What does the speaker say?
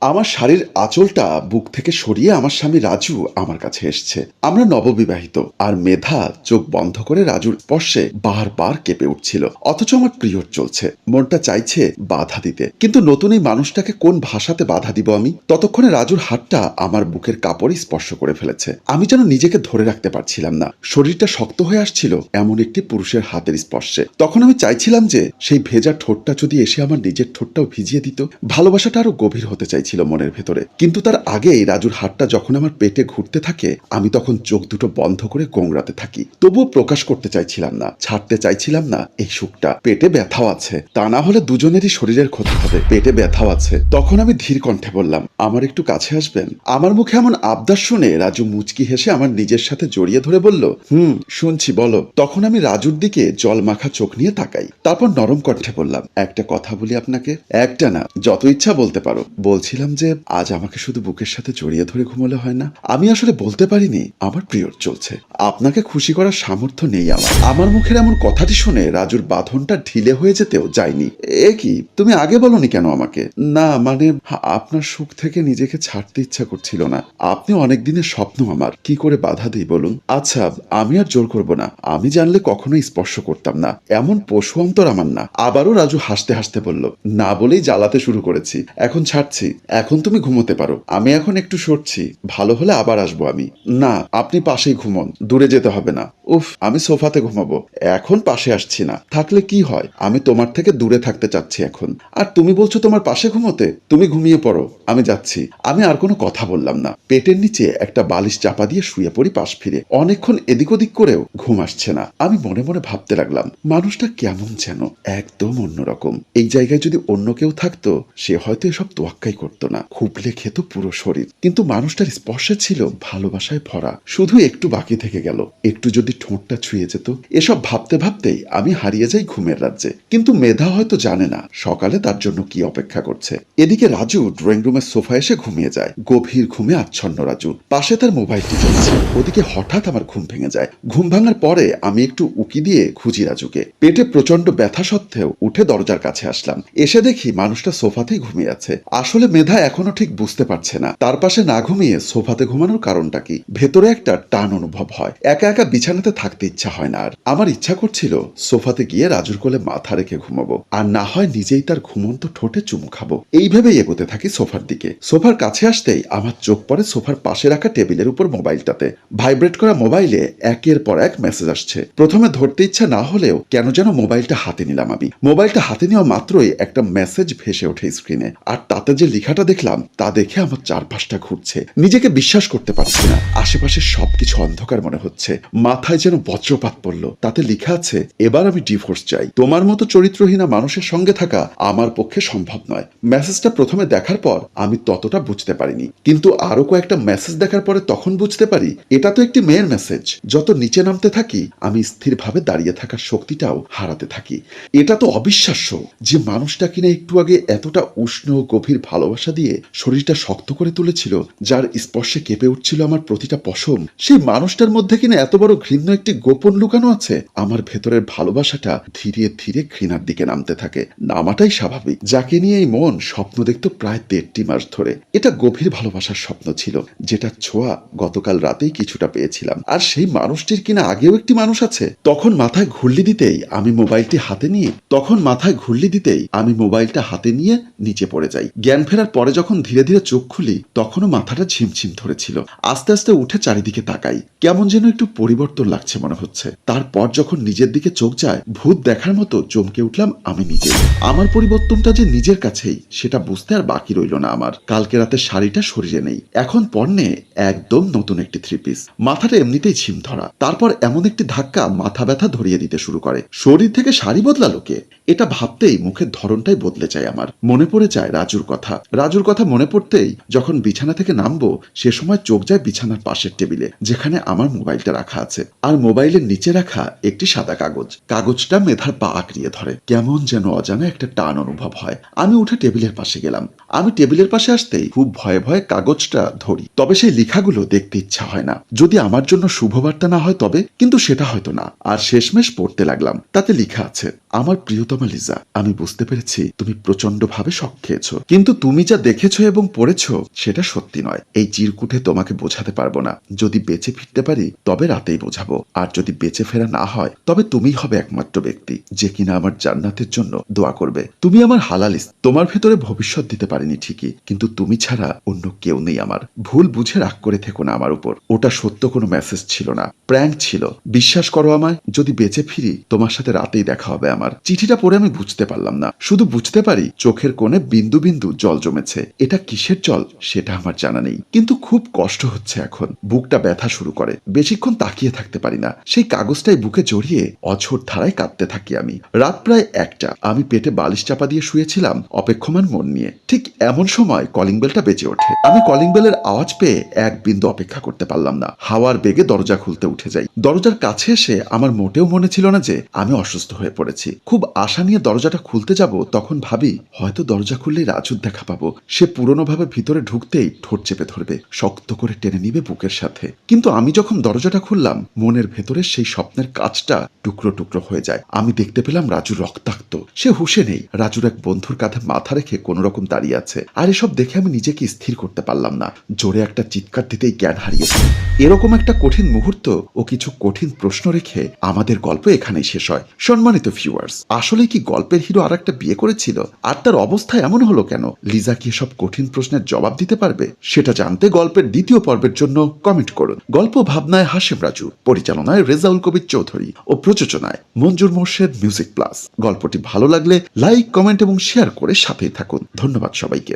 আমার শাড়ির আঁচলটা বুক থেকে সরিয়ে আমার স্বামী রাজু আমার কাছে এসছে। আমরা নববিবাহিত আর মেধা চোখ বন্ধ করে রাজুর স্পর্শে বারবার কেঁপে উঠছিল। অথচ আমার প্রিয় চলছে। মনটা চাইছে বাধা দিতে। কিন্তু নতুন এই মানুষটাকে কোন ভাষাতে বাধা দিব আমি? ততক্ষণে রাজুর হাতটা আমার বুকের কাপড়ে স্পর্শ করে ফেলেছে। আমি যেন নিজেকে ধরে রাখতে পারছিলাম না। শরীরটা শক্ত হয়ে আসছিল এমন একটি পুরুষের হাতের স্পর্শে। তখন আমি চাইছিলাম যে সেই ভেজা ঠোঁটটা যদি এসে আমার নিজের ঠোঁটটাও ভিজিয়ে দিত। ভালোবাসাটা আরও গভীর হতে চাইছিল মনের ভেতরে। কিন্তু তার আগেই রাজুর হাতটা যখন আমার পেটে ঘুরতে থাকে, আমি তখন চোখ দুটো বন্ধ করে গোংরাতে থাকি। তবুও প্রকাশ করতে চাইছিলাম না, ছাড়তে চাইছিলাম না এই সুখটা। পেটে ব্যথাও আছে। তা না হলে দুজনেরই শরীরের ক্ষতি হবে। পেটে ব্যথাও আছে। তখন আমি ধীর কণ্ঠে বললাম, আমার একটু কাছে আসবেন? আমার মুখে এমন আবদার শুনে রাজু মুচকি হেসে আমার নিজের সাথে জড়িয়ে ধরে বলল, হুম, শুনছি, বলো। তখন আমি রাজুর দিকে জল মাখা চোখ নিয়ে তাকাই। তারপর নরম কণ্ঠে বললাম, একটা কথা বলি আপনাকে? একটা না, যত ইচ্ছা বলতে পারো। বলছিলাম যে আজ আমাকে শুধু বুকের সাথে জড়িয়ে ধরে ঘুমোলে হয় না। আমি আসলে বলতে পারিনি, আমার প্রিয়র চলছে। আপনাকে খুশি করার সামর্থ্য নেই আমার। আমার মুখের এমন কথাটি শুনে রাজুর বাঁধনটা ঢিলে হয়ে যেতেও যায়নি। এ কি? তুমি আগে বলনি কেন আমাকে? না মানে আপনার সুখ থেকে নিজেকে ছাড়তে ইচ্ছা করছিল না। আপনি অনেক দিনের স্বপ্ন আমার। কি করে বাধা দিই বলুন? আচ্ছা আমি আর জোর করব না। আমি জানলে কখনোই স্পর্শ করতাম না। এমন পশু অন্তর আমার না। আবারও রাজু হাসতে হাসতে বলল, না বলেই জ্বালাতে শুরু করেছি। এখন ছাড়ছি। এখন তুমি ঘুমোতে পারো। আমি এখন একটু সরছি। ভালো হলে আবার আসব আমি। না, আপনি পাশেই ঘুমন। দূরে যেতে হবে না। উফ, আমি সোফাতে ঘুমাবো। এখন পাশে আসছি না। থাকলে কি হয়? আমি তোমার থেকে দূরে থাকতে চাচ্ছি এখন। আর তুমি বলছো তোমার পাশে ঘুমোতে? তুমি ঘুমিয়ে পড়ো। আমি যাচ্ছি। আমি আর কোনো কথা বললাম না। পেটের নিচে একটা বালিশ চাপা দিয়ে শুয়ে পড়ি পাশ ফিরে। অনেকক্ষণ এদিক ওদিক করেও ঘুম আসছে না। আমি মনে মনে ভাবতে লাগলাম, মানুষটা কেমন যেন একদম অন্যরকম। এই জায়গায় যদি অন্য কেউ থাকতো, সে হয়তো এসব তোয়াক্কাই করতো। না খুবলে খেত পুরো শরীর। কিন্তু মানুষটার স্পর্শে ছিল ভালোবাসায় ভরা। শুধু একটু বাকি থেকে গেল। একটু যদি ঠোঁটটা ছুঁয়ে যেত, এসব ভাবতে ভাবতেই আমি হারিয়ে যাই ঘুমের রাজ্যে। কিন্তু মেধা হয়তো জানে না সকালে তার জন্য কি অপেক্ষা করছে। এদিকে রাজু ড্রয়িং রুমের সোফা এসে ঘুমিয়ে যায়। গভীর ঘুমে আচ্ছন্ন রাজু। পাশে তার মোবাইলটি চলছে ওদিকে হঠাৎ আমার ঘুম ভেঙে যায়। ঘুম ভাঙার পরে আমি একটু উকি দিয়ে খুঁজি রাজুকে। পেটে প্রচণ্ড ব্যথা সত্ত্বেও উঠে দরজার কাছে আসলাম। এসে দেখি মানুষটা সোফাতেই ঘুমিয়ে আছে। আসলে মেধা এখনও ঠিক বুঝতে পারছে না। তার পাশে না ঘুমিয়ে সোফাতে ঘুমানোর কারণটা কি? ভেতরে একটা টান অনুভব হয়। একা একা বিছানাতে থাকতে ইচ্ছা হয় না আর। আমার ইচ্ছা করছিল সোফাতে গিয়ে রাজুর কোলে মাথা রেখে ঘুমাবো। আর না হয় নিজেই তার ঘুমন্ত ঠোঁটে চুমু খাব। এইভাবেই এগোতে থাকি সোফার দিকে। সোফার কাছে আসতেই আমার চোখ পড়ে সোফার পাশে রাখা টেবিলের উপর মোবাইলটাতে। ভাইব্রেট করা মোবাইলে একের পর এক মেসেজ আসছে। প্রথমে ধরতে ইচ্ছা না হলেও কেন যেন মোবাইলটা হাতে নিলাম আমি। মোবাইলটা হাতে নেওয়া মাত্রই একটা মেসেজ ভেসে ওঠে স্ক্রিনে। আর তাতে যে লেখাটা দেখলাম, তা দেখে আমার চারপাশটা ঘুরছে। নিজেকে বিশ্বাস করতে পারছি না। আশেপাশে সবকিছু অন্ধকার মনে হচ্ছে। মাথায় যেন বজ্রপাত পড়ল। তাতে লেখা আছে, এবার আমি ডিভোর্স চাই। তোমার মতো চরিত্রহীনা মানুষের সঙ্গে থাকা আমার পক্ষে সম্ভব নয়। মেসেজটা প্রথমে দেখার পর আমি ততটা বুঝতে পারিনি। কিন্তু আরও কয়েকটা মেসেজ দেখার পরে তখন বুঝতে পারি, এটা তো একটি মেয়ের মেসেজ। যত নিচে নামতে থাকি, আমি স্থিরভাবে দাঁড়িয়ে থাকার শক্তিটাও হারাতে থাকি। এটা তো অবিশ্বাস্য যে মানুষটা কিনা একটু আগে এতটা উষ্ণ, গভীর ভালোবাসা দিয়ে শরীরটা শক্ত করে তুলেছিল, যার স্পর্শে কেঁপে উঠছিল আমার প্রতিটা পশম। সেই মানুষটার মধ্যে কিনা এত বড় ঘৃণ্য একটি গোপন লুকানো আছে? আমার ভেতরের ভালোবাসাটা ধীরে ধীরে ঘৃণার দিকে নামতে থাকে। নামাটাই স্বাভাবিক। যাকে নিয়ে এই মন স্বপ্ন দেখত প্রায় দেড়টি মাস ধরে। এটা গভীর ভালোবাসার স্বপ্ন ছিল, যেটা ছোঁয়া গতকাল রাতেই কিছুটা পেয়েছিলাম। আর সেই মানুষটির কিনা আগেও একটি মানুষ আছে? তখন মাথায় ঘুরলি দিতেই আমি মোবাইলটি হাতে নিয়ে, তখন মাথায় ঘুরলি দিতেই আমি মোবাইলটা হাতে নিয়ে নিচে পড়ে যাই। জ্ঞান ফেরার পরে যখন ধীরে ধীরে চোখ খুলি, তখনও মাথাটা ঝিমঝিম ধরেছিল। আস্তে আস্তে উঠে চারিদিকে তাকাই। কেমন যেন একটু পরিবর্তন লাগছে মনে হচ্ছে। তারপর যখন নিজের দিকে চোখ যায়, ভূত দেখার মতো চমকে উঠলাম আমি নিজে আমার পরিবর্তনটা যে নিজের কাছেই, সেটা বুঝতে আর বাকি রইল না আমার। কালকে রাতে শাড়িটা শরীরে নেই। এখন পর্নে একদম নতুন একটি থ্রি পিস মাথাটা এমনিতেই ছিম ধরা তারপর এমন একটি ধাক্কা মাথা ব্যথা ধরিয়ে দিতে শুরু করে। শরীর থেকে শাড়ি বদলালো কে? এটা ভাবতেই মুখের ধরনটাই বদলে যায় আমার। মনে পড়ে যায় রাজুর কথা। রাজুর কথা মনে পড়তেই যখন বিছানা থেকে নামবো, সে সময় চোখ যায় বিছানার পাশের টেবিলে, যেখানে আমার মোবাইলটা রাখা আছে। আর মোবাইলের নিচে রাখা একটি সাদা কাগজ। কাগজটা মেধার পা আঁকড়িয়ে ধরে। কেমন যেন অজানা একটা টান অনুভব হয়। আমি উঠে টেবিলের পাশে গেলাম। আমি টেবিলের পাশে আসতেই খুব ভয়ে ভয়ে কাগজটা ধরি। তবে সেই লেখাগুলো দেখতে ইচ্ছা হয় না। যদি আমার জন্য শুভবার্তা না হয় তবে, কিন্তু সেটা হয়তো না। আর শেষমেশ পড়তে লাগলাম। তাতে লেখা আছে, আমার প্রিয়তম প্রিয়তমা লিজা, আমি বুঝতে পেরেছি তুমি প্রচণ্ড ভাবে শখ খেয়েছো। কিন্তু তুমি যা দেখেছ এবং পড়েছো, সেটা সত্যি নয়। এই চিরকুটে তোমাকে বোঝাতে পারব না। যদি বেঁচে ফিরতে পারি, তবে রাতেই বোঝাবো। আর যদি বেঁচে ফেরা না হয়, তবে তুমিই হবে একমাত্র ব্যক্তি, যে কিনা আমার জান্নাতের জন্য দোয়া করবে। তুমি আমার হালালিস তোমার ভেতরে ভবিষ্যৎ দিতে পারিনি ঠিকই, কিন্তু তুমি ছাড়া অন্য কেউ নেই আমার। ভুল বুঝে রাগ করে থেকো না আমার উপর। ওটা সত্য কোনো মেসেজ ছিল না। প্র্যাঙ্ক ছিল। বিশ্বাস করো আমায়, যদি বেঁচে ফিরি, তোমার সাথে রাতেই দেখা হবে আমার। চিঠিটা পড়ে আমি বুঝতে পারলাম না। শুধু বুঝতে পারি চোখের কোণে বিন্দু বিন্দু জল জমেছে। এটা কিসের জল? সেটা আমার জানা নেই। কিন্তু খুব কষ্ট হচ্ছে এখন। বুকটা ব্যথা শুরু করে। বেশিক্ষণ তাকিয়ে থাকতে পারি না। সেই কাগজটাই বুকে জড়িয়ে অঝোর ধারায় কাঁদতে থাকি আমি। রাত প্রায় একটা। আমি পেটে বালিশ চাপা দিয়ে শুয়েছিলাম অপেক্ষমান মন নিয়ে। ঠিক এমন সময় কলিং বেলটা বেজে ওঠে। আমি কলিং বেলের আওয়াজ পেয়ে এক বিন্দু অপেক্ষা করতে পারলাম না। হাওয়ার বেগে দরজা খুলতে উঠে যাই। দরজার কাছে এসে আমার মোটেও মনে ছিল না যে আমি অসুস্থ হয়ে পড়েছি। খুব আশা নিয়ে দরজাটা খুলতে যাব, তখন ভাবি, হয়তো দরজা খুললেই রাজুর দেখা পাবো। সে পুরনোভাবে ভিতরে ঢুকতেই ঠোঁট চেপে ধরবে, শক্ত করে টেনে নিবে বুকের সাথে। কিন্তু আমি যখন দরজাটা খুললাম, মনের ভেতরে সেই স্বপ্নের কাজটা টুকরো টুকরো হয়ে যায়। আমি দেখতে পেলাম রাজু রক্তাক্ত। সে হুশে নেই। রাজুর এক বন্ধুর কাঁধে মাথা রেখে কোনো রকম দাঁড়িয়ে আছে। আর এসব দেখে আমি নিজেকে স্থির করতে পারলাম না। জোরে একটা চিৎকার দিতেই জ্ঞান হারিয়েছি। এরকম একটা কঠিন মুহূর্ত ও কিছু কঠিন প্রশ্ন রেখে আমাদের গল্প এখানেই শেষ হয়। সম্মানিত ভিউয়ার্স আসলে কি গল্পের হিরো আর একটা বিয়ে করেছিল? আর তার অবস্থা এমন হলো কেন? লিজা কি এসব কঠিন প্রশ্নের জবাব দিতে পারবে? সেটা জানতে গল্পের দ্বিতীয় পর্বের জন্য কমেন্ট করুন। গল্প ভাবনায় হাসিম রাজু, পরিচালনায় রেজাউল কবির চৌধুরী ও প্রযোজনায় মঞ্জুর মোর্শেদ মিউজিক প্লাস। গল্পটি ভালো লাগলে লাইক, কমেন্ট এবং শেয়ার করে সাথেই থাকুন। ধন্যবাদ সবাইকে।